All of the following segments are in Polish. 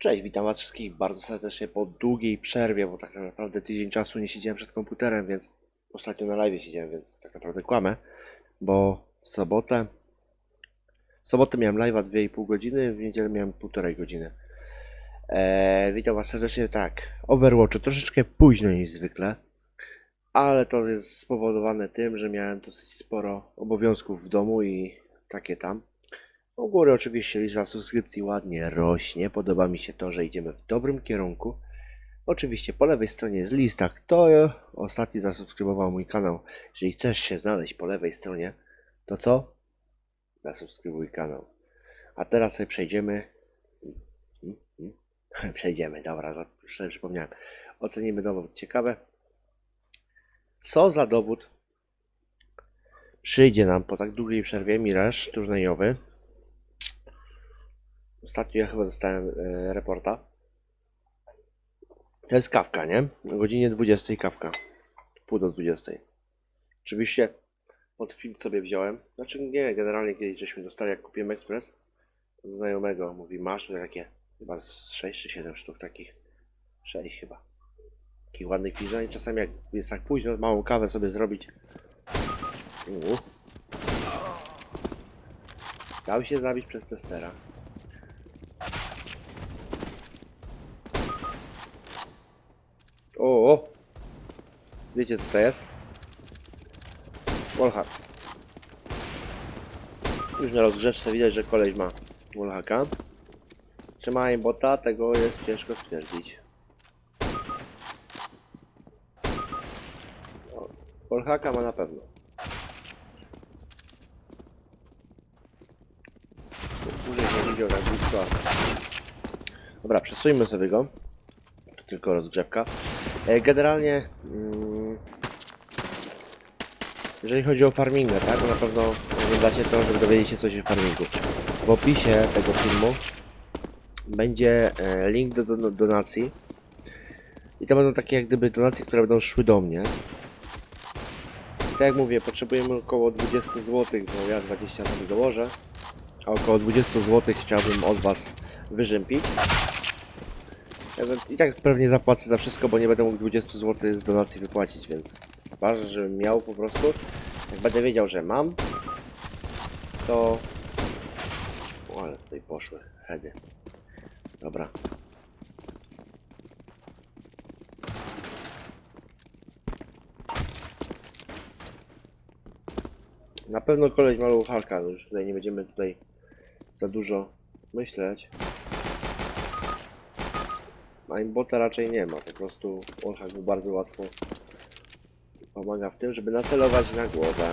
Cześć, witam was wszystkich bardzo serdecznie po długiej przerwie, bo tak naprawdę tydzień czasu nie siedziałem przed komputerem, więc ostatnio na live siedziałem, więc tak naprawdę kłamę, bo w sobotę w sobotę miałem live'a 2,5 godziny, w niedzielę miałem 1,5 godziny. Eee, witam was serdecznie, tak, Overwatchu troszeczkę późno niż zwykle, ale to jest spowodowane tym, że miałem dosyć sporo obowiązków w domu i takie tam. U góry oczywiście liczba subskrypcji ładnie rośnie. Podoba mi się to, że idziemy w dobrym kierunku. Oczywiście po lewej stronie jest lista, kto ostatni zasubskrybował mój kanał. Jeżeli chcesz się znaleźć po lewej stronie, to co? Zasubskrybuj kanał. A teraz sobie przejdziemy. Przejdziemy, dobra, już sobie przypomniałem. Ocenimy dowód. Ciekawe, co za dowód przyjdzie nam po tak długiej przerwie Miraż turniejowy. Ostatnio ja chyba dostałem e, reporta. To jest kawka, nie? O godzinie 20 kawka. Pół do 20. Oczywiście pod film sobie wziąłem. Znaczy nie, generalnie kiedyś żeśmy dostali, jak kupiłem ekspres od znajomego. Mówi, masz tutaj takie chyba z 6 czy 7 sztuk takich. 6 chyba. Takich ładnych filiżanek. Czasami jak jest tak późno, małą kawę sobie zrobić. Uuu. Dał się zabić przez testera. O, o! Wiecie co to jest? Wallhack. Już na rozgrzewce widać, że koleś ma wallhacka. Czy ma bota? Tego jest ciężko stwierdzić. Wallhacka ma na pewno. Dłużej nie widział na blisko. Dobra, przesuńmy sobie go. To tylko rozgrzewka. E, Generalnie, mm, jeżeli chodzi o farmingę, tak, na pewno oglądacie to, żeby dowiedzieć się coś o farmingu. W opisie tego filmu będzie e, link do, do donacji. I to będą takie jak gdyby donacje, które będą szły do mnie. I tak jak mówię, potrzebujemy około 20 zł, bo ja 20 sobie dołożę. A około 20 zł chciałbym od Was wyrzępić. I tak pewnie zapłacę za wszystko, bo nie będę mógł 20 zł z donacji wypłacić, więc ważne, żebym miał po prostu. Jak będę wiedział, że mam, to... O, ale tutaj poszły heady. Dobra. Na pewno koleś ma no już tutaj nie będziemy tutaj za dużo myśleć. Aimbota raczej nie ma, po prostu wallhack mu bardzo łatwo pomaga w tym, żeby nacelować na głowę.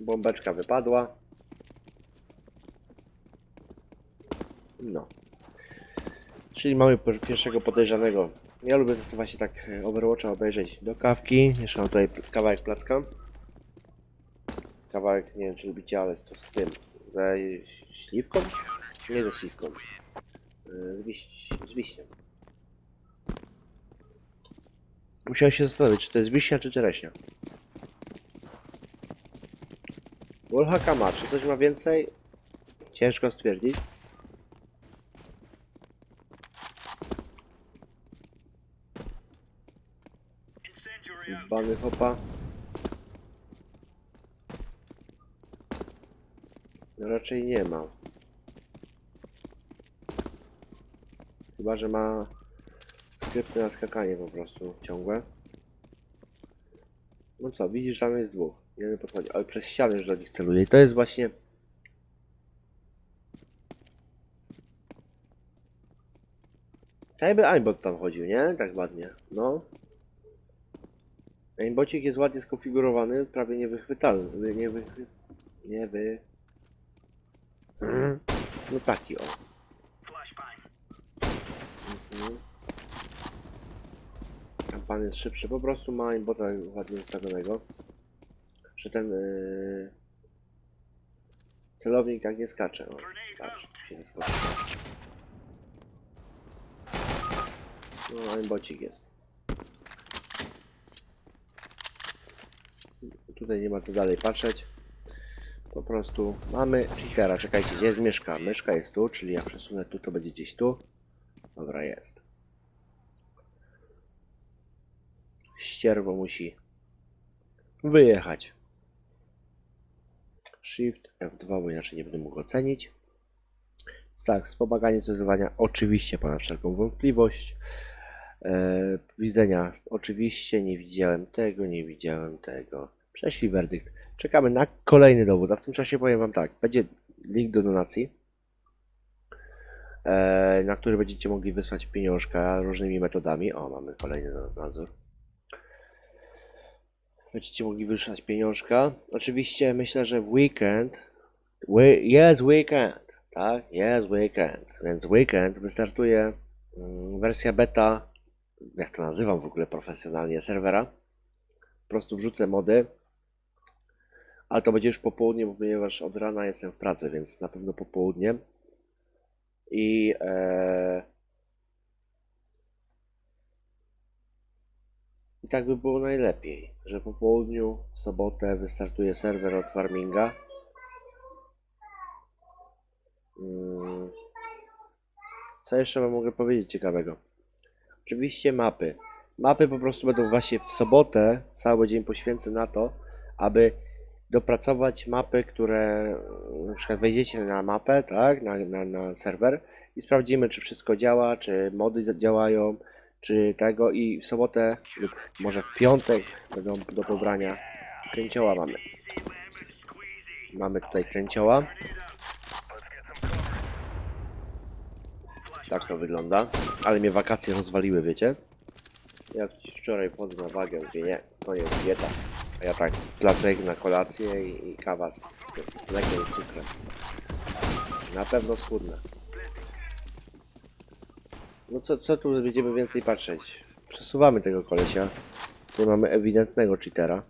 Bombeczka wypadła. No. Czyli mamy pierwszego podejrzanego. Ja lubię to właśnie tak e, Overwatcha obejrzeć do kawki. Jeszcze mam tutaj kawałek placka. Kawałek, nie wiem czy lubicie, ale to z tym. Ze śliwką? Nie ze śliwką. Z, wiś z wiśnią. Musiałem się zastanowić, czy to jest wiśnia, czy czereśnia. Wallhacka ma, czy coś ma więcej? Ciężko stwierdzić. Bany hopa. No raczej nie ma. Chyba, że ma skrypty na skakanie po prostu ciągłe. No co, widzisz, tam jest dwóch. Jeden podchodzi, ale przez ścianę już do nich celuje. I to jest właśnie... Tak jakby aimbot tam chodził, nie? Tak ładnie. No. Aimbocik jest ładnie skonfigurowany, prawie niewychwytalny. Nie wy... Nie wy... No taki o. Mhm. Tam pan jest szybszy, po prostu ma aimbota ładnie ustawionego. Że ten yy... celownik tak nie skacze. O, patrz, się zaskoczy. No, aimbocik jest. Tutaj nie ma co dalej patrzeć. Po prostu mamy cheatera. Czekajcie, gdzie jest myszka? Myszka jest tu, czyli jak przesunę tu, to będzie gdzieś tu. Dobra, jest. Ścierwo musi wyjechać. Shift F2, bo inaczej nie będę mógł ocenić. Tak, wspomaganie sterowania oczywiście ponad wszelką wątpliwość. E, widzenia oczywiście nie widziałem tego, nie widziałem tego. Prześlij werdykt. Czekamy na kolejny dowód, a w tym czasie powiem Wam tak, będzie link do donacji, na który będziecie mogli wysłać pieniążka różnymi metodami. O, mamy kolejny na- nadzór. Będziecie mogli wysłać pieniążka. Oczywiście myślę, że w weekend, we, jest weekend, tak, jest weekend, więc weekend wystartuje mm, wersja beta, jak to nazywam w ogóle profesjonalnie, serwera. Po prostu wrzucę mody, ale to będzie już po południu, ponieważ od rana jestem w pracy, więc na pewno po południe. I e, i tak by było najlepiej, że po południu w sobotę wystartuje serwer od Farminga. Mm. Co jeszcze wam mogę powiedzieć ciekawego? Oczywiście mapy. Mapy po prostu będą właśnie w sobotę, cały dzień poświęcę na to, aby dopracować mapy, które na przykład wejdziecie na mapę, tak, na, na, na serwer i sprawdzimy, czy wszystko działa, czy mody działają, czy tego i w sobotę lub może w piątek będą do pobrania kręcioła mamy. Mamy tutaj kręcioła. Tak to wygląda. Ale mnie wakacje rozwaliły, wiecie? Ja wczoraj wchodzę wagę, mówię nie, to jest dieta. A ja tak, placek na kolację i, i kawa z, z i cukrem. Na pewno schudnę. No co, co tu będziemy więcej patrzeć? Przesuwamy tego kolesia. Tutaj mamy ewidentnego cheatera.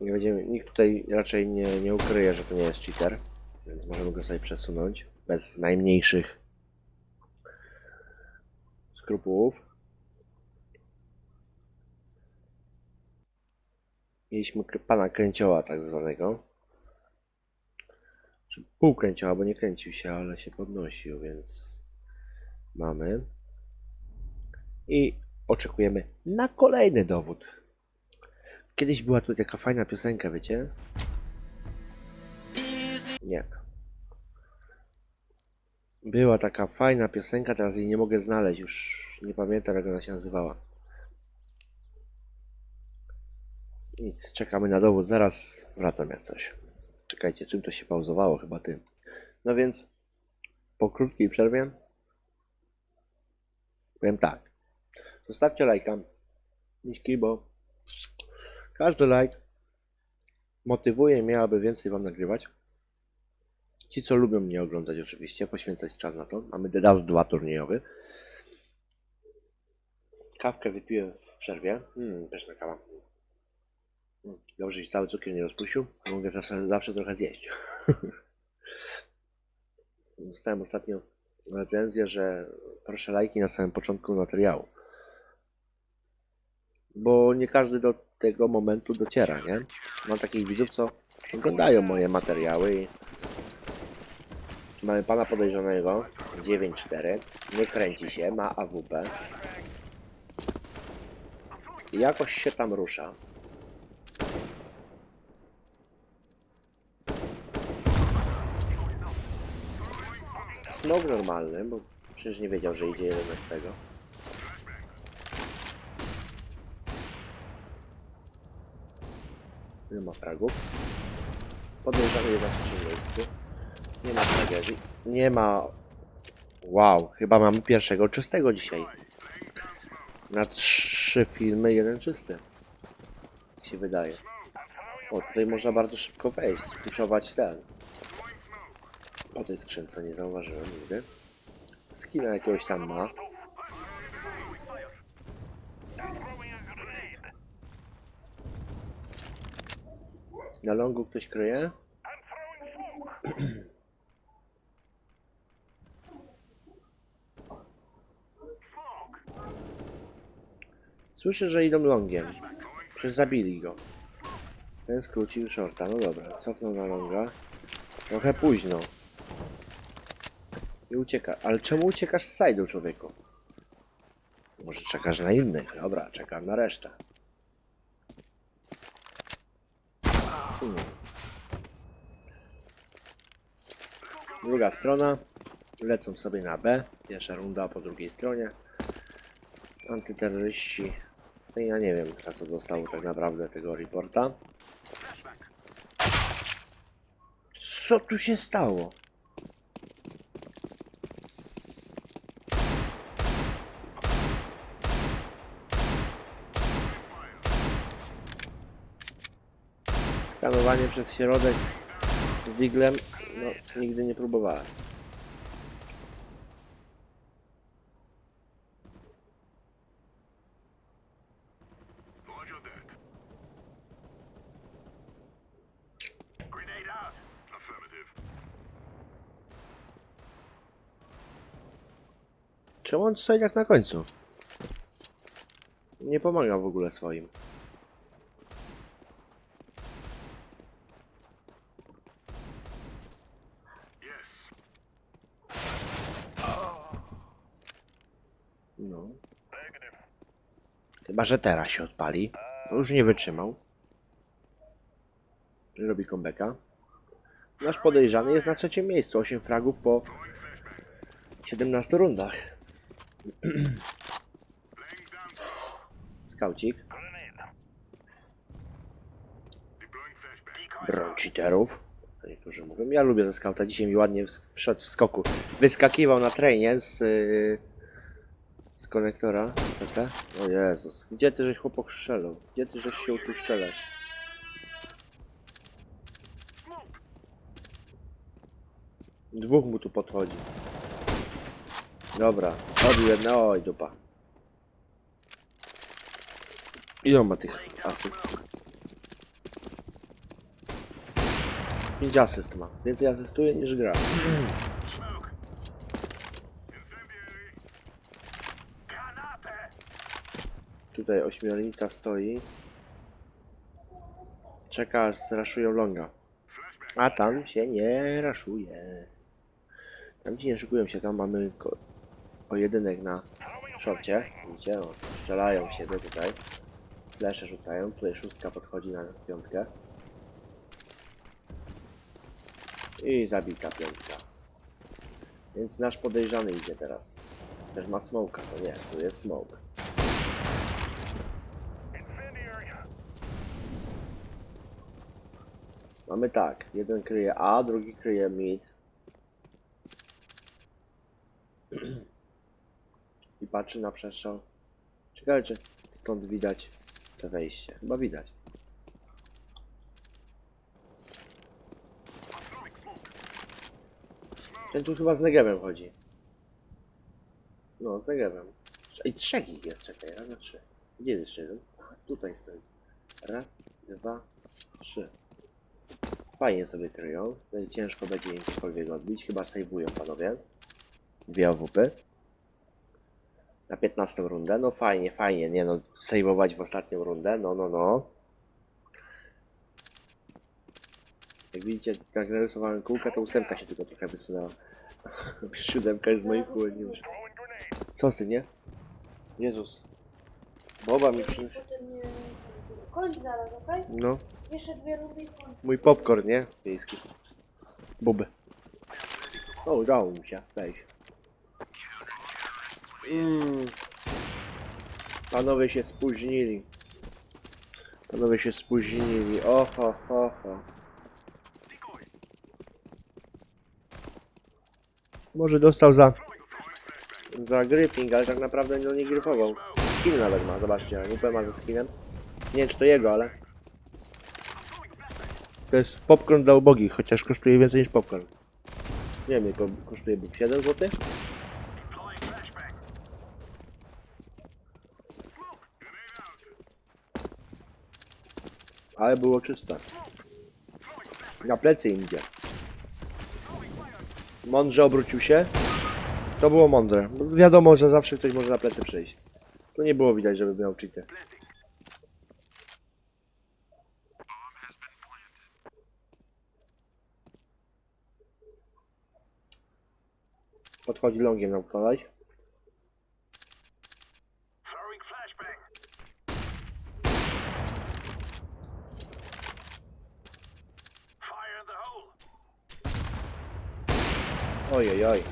Nie będziemy, nikt tutaj raczej nie, nie ukryje, że to nie jest cheater. Więc możemy go sobie przesunąć bez najmniejszych skrupułów. Mieliśmy pana kręcioła tak zwanego. Czy pół kręcioła, bo nie kręcił się, ale się podnosił, więc mamy. I oczekujemy na kolejny dowód. Kiedyś była tutaj taka fajna piosenka, wiecie? Nie. Była taka fajna piosenka, teraz jej nie mogę znaleźć, już nie pamiętam jak ona się nazywała. Nic, czekamy na dowód, zaraz wracam jak coś. Czekajcie, czym to się pauzowało? Chyba tym. No więc, po krótkiej przerwie powiem tak. Zostawcie lajka, niski, bo każdy like motywuje mnie, aby więcej Wam nagrywać. Ci, co lubią mnie oglądać, oczywiście, poświęcać czas na to. Mamy raz, dwa turniejowy. Kawkę wypiłem w przerwie. Hmm, pyszna kawa. Dobrze, że cały cukier nie rozpuścił. Mogę zawsze, zawsze trochę zjeść. Dostałem ostatnio recenzję, że proszę lajki na samym początku materiału. Bo nie każdy do tego momentu dociera, nie? Mam takich widzów, co oglądają moje materiały i mamy pana podejrzanego 9-4, nie kręci się, ma AWP jakoś się tam rusza. Smog normalny, bo przecież nie wiedział, że idzie jeden od tego. Nie ma fragów. Podejrzany jest na trzecim miejscu. Nie ma tragedii. Nie ma... Wow, chyba mamy pierwszego czystego dzisiaj. Na trzy filmy jeden czysty. Jak się wydaje. O, tutaj można bardzo szybko wejść, spuszować ten. Po tej skrzynce nie zauważyłem nigdy. Skina jakiegoś tam ma. Na longu ktoś kryje? Słyszę, że idą longiem. Przecież zabili go. Ten skrócił shorta, no dobra. Cofnął na longa. Trochę późno. I ucieka. Ale czemu uciekasz z side'u, człowieku? Może czekasz na innych? Dobra, czekam na resztę. Hmm. Druga strona. Lecą sobie na B. Pierwsza runda po drugiej stronie. Antyterroryści. No ja nie wiem, za co dostał tak naprawdę tego reporta. Co tu się stało? Skanowanie przez środek z iglem, no nigdy nie próbowałem. Czemu on stoi tak na końcu? Nie pomaga w ogóle swoim. Chyba, że teraz się odpali. Już nie wytrzymał. Robi comebacka. Nasz podejrzany jest na trzecim miejscu. 8 fragów po Throwing flashbang. 17 rundach. Skaucik. Broń cheaterów. Niektórzy mówią. Ja lubię ze skauta. Dzisiaj mi ładnie ws- wszedł w skoku. Wyskakiwał na trainie z, yy, z konektora. CT. O Jezus. Gdzie ty żeś chłopak strzelał? Gdzie ty żeś się uczył strzelać? Dwóch mu tu podchodzi. Dobra, robił jedno, oj dupa. Ile on ma tych asyst? 5 asyst ma. Więcej asystuje niż gra. Tutaj ośmiornica stoi. Czeka zraszują longa. A tam się nie raszuje. Tam ci nie szykują się, tam mamy pojedynek na szorcie. Widzicie, o, strzelają w siebie tutaj. Flesze rzucają, tutaj szóstka podchodzi na piątkę. I zabita piątka. Więc nasz podejrzany idzie teraz. Też ma smoka, to nie, tu jest smoke. Mamy tak, jeden kryje A, drugi kryje mid. I patrzy na przestrzał. Ciekawe czy stąd widać to wejście. Chyba widać. Ten tu chyba z Negevem chodzi. No, z Negevem. I trzech ich jest, czekaj, raz, trzy. Gdzie jest jeszcze jeden? Aha, tutaj stoi. Raz, dwa, trzy. Fajnie sobie kryją. Ciężko będzie im cokolwiek odbić, chyba sejwują panowie. Dwie AWP. Na 15 rundę. No fajnie, fajnie, nie no, sejwować w ostatnią rundę, no, no, no. Jak widzicie, tak narysowałem kółka, to ósemka się tylko trochę wysunęła. Siódemka jest z moich kół, nie grenade. Co z tym, nie? Jezus. Boba mi przy... Nie... Kończ zaraz, okej? No, Jeszcze dwie rundy i kończ. mój popcorn, nie? Wiejski. Buby. O, udało mi się wejść. Mm. Panowie się spóźnili. Panowie się spóźnili. Oho, ho, ho. Może dostał za... Za gripping, ale tak naprawdę no nie grypował. Skin nawet ma, zobaczcie. UP ma ze skinem. Nie wiem czy to jego, ale... To jest popcorn dla ubogich, chociaż kosztuje więcej niż popcorn. Nie wiem, ile ko- kosztuje Bóg 7 zł? Ale było czyste. Na plecy im idzie. Mądrze obrócił się. To było mądre. Wiadomo, że zawsze ktoś może na plecy przyjść. Tu nie było widać, żeby miał cheaty. Podchodzi longiem nam koleś. Ojej, oj.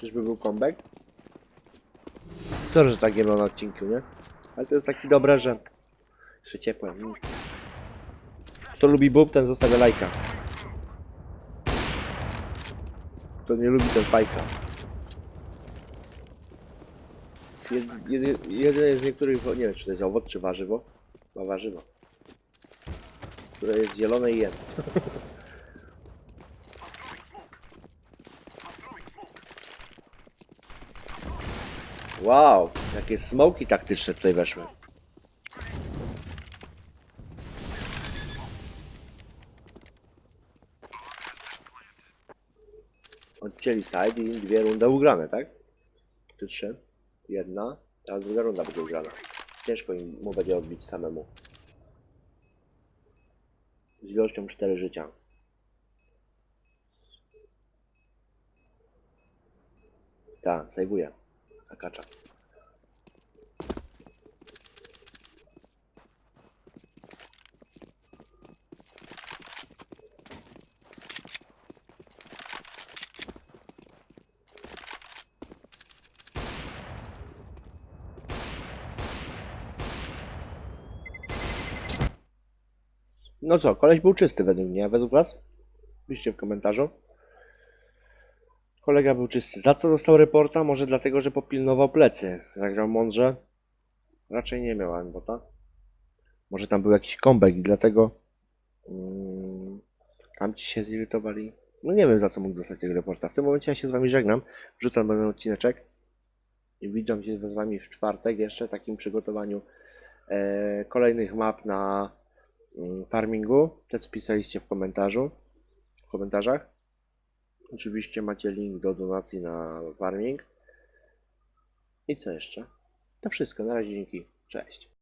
Czyżby był comeback? Sorry, że tak nie na odcinku, nie? Ale to jest taki dobre, że... Jeszcze ciepłe. Mm. Kto lubi bób, ten zostawia lajka. Kto nie lubi, ten fajka. Jed, jed, jedyne z niektórych... Nie wiem, czy to jest owoc, czy warzywo. Chyba warzywo. Które jest zielone i jem. Wow, jakie smoki taktyczne tutaj weszły. Odcięli side i dwie rundy ugrane, tak? Tu trzy. Jedna, teraz druga runda będzie ugrana. Ciężko im mu będzie odbić samemu. Z ilością 4 życia. Tak, sejwuję. Akacza. No co, koleś był czysty według mnie, według was? Piszcie w komentarzu. Kolega był czysty. Za co dostał reporta? Może dlatego, że popilnował plecy. Zagrał mądrze? Raczej nie miał Anbota. Może tam był jakiś comeback i dlatego mm, tamci się zirytowali. No nie wiem za co mógł dostać tego reporta. W tym momencie ja się z wami żegnam. Wrzucam ten odcineczek. I widzę się z wami w czwartek jeszcze takim przygotowaniu e, kolejnych map na farmingu. Te co pisaliście w komentarzu. W komentarzach. Oczywiście macie link do donacji na farming. I co jeszcze? To wszystko. Na razie dzięki. Cześć.